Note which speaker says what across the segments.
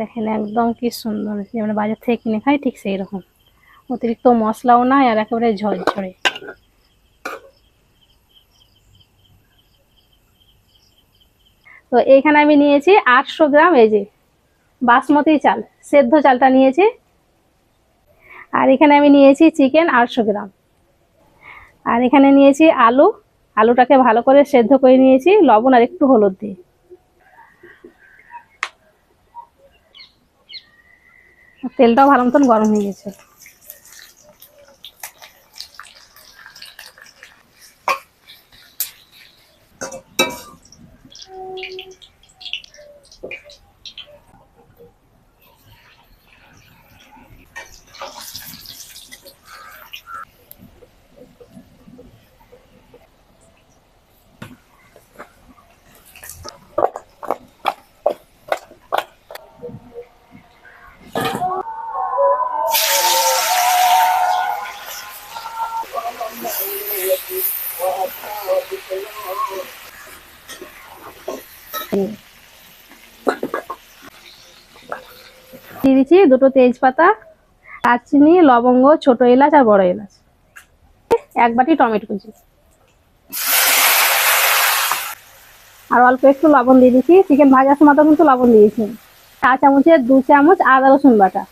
Speaker 1: দেখেন একদম কি সুন্দর। যেমন বাজার থেকে কিনে খাই ঠিক সেই রকম অতিরিক্ত মশলাও নাই আর একেবারে ঝরঝরে। তো এইখানে আমি নিয়েছি আটশো গ্রাম এই যে বাসমতি চাল, সেদ্ধ চালটা নিয়েছি। আর এখানে আমি নিয়েছি চিকেন আটশো গ্রাম। আর এখানে নিয়েছি আলু। আলুটাকে ভালো করে সেদ্ধ করে নিয়েছি, লবণ আর একটু হলুদ দিয়ে। তেলটাও ভালো মতন গরম হয়ে গেছে। দিয়ে দুটো তেজপাতা, দারচিনি, লবঙ্গ, ছোট এলাচ আর বড় এলাচ। এক বাটি টমেটো কুচি। আর অল্প একটু লবণ দিয়ে দিচ্ছি। চিকেন ভাজার সময় তো কিন্তু লবণ দিয়েছি। চা চামচের দু চামচ আদা রসুন বাটা।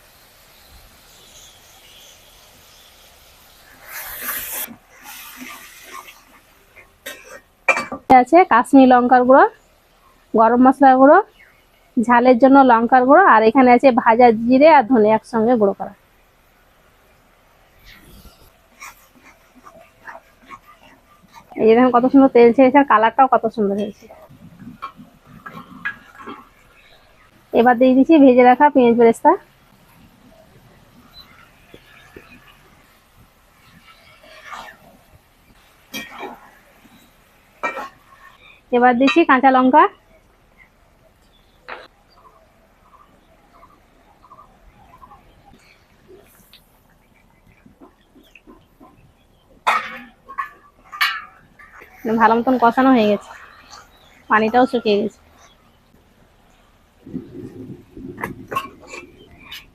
Speaker 1: আছে কাশ্মীর লঙ্কার গুঁড়ো, গরম মশলার গুঁড়ো, ঝালের জন্য লঙ্কার গুঁড়ো, আর এখানে আছে ভাজা জিরে আর ধনে একসঙ্গে গুঁড়ো করা। এই কত সুন্দর তেল ছেড়েছে আর কালারটাও কত সুন্দর হয়েছে। এবার দিয়ে দিচ্ছি ভেজে রাখা পেঁয়াজ বেরেস্তা। এবার দিচ্ছি কাঁচা লঙ্কা। ভালো মতন কষানো হয়ে গেছে। পানিটাও শুকিয়ে গেছে।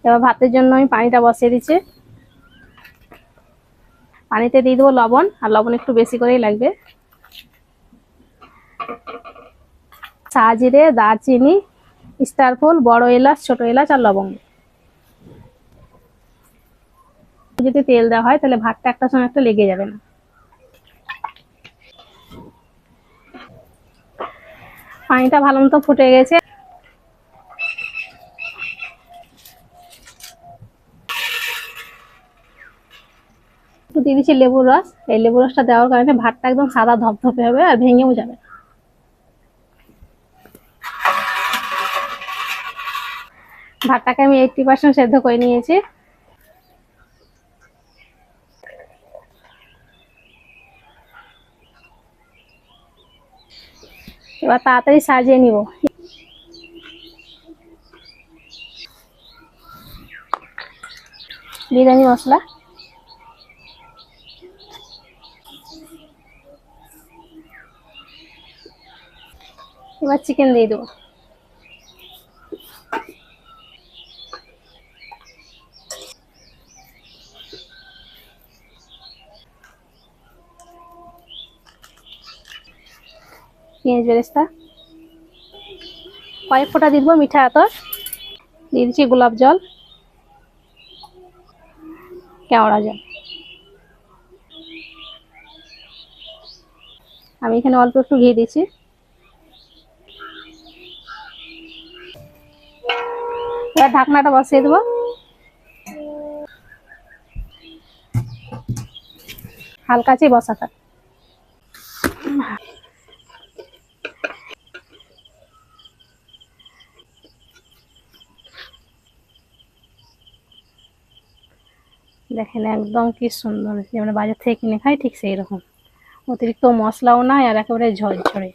Speaker 1: এবার ভাতের জন্য আমি পানিটা বসিয়ে দিচ্ছি। পানিতে দিয়ে দেবো লবণ, আর লবণ একটু বেশি করেই লাগবে। চা জিরে দারচিনি স্টার ফুল বড় এলাচ, ছোট এলাচ আর লবঙ্গ। যদি তেল দেওয়া হয়, তাহলে ভাতটা একটা সময় একটা লেগে যাবে না। পানিটা ভালো মতো ফুটে গেছে। দিয়ে দিচ্ছি লেবুর রস। এই লেবুর রসটা দেওয়ার কারণে ভাতটা একদম সাদা ধপধপে হবে আর ভেঙেও যাবে ভাতটাকে আমি এইটটি পার্সেন্ট সেদ্ধ করে নিয়েছি। এবার তাড়াতাড়ি সাজিয়ে নিব। বিরিয়ানি মশলা। এবার চিকেন দিয়ে দেবো। পেঁয়াজ বেরেস্তা কয়েক ফোঁটা দিয়ে দেবো মিঠা আতর। দিয়ে দিচ্ছি গোলাপ জল। কেওড়া জল। আমি এখানে অল্প একটু ঘি দিচ্ছি। এবার ঢাকনাটা বসিয়ে দেবো। হালকা চেয়ে বসা থাক দেখেন একদম কি সুন্দর যেমন বাজার থেকে কিনে খাই ঠিক সেই রকম অতিরিক্ত মশলাও নাই আর একেবারে ঝরঝরে।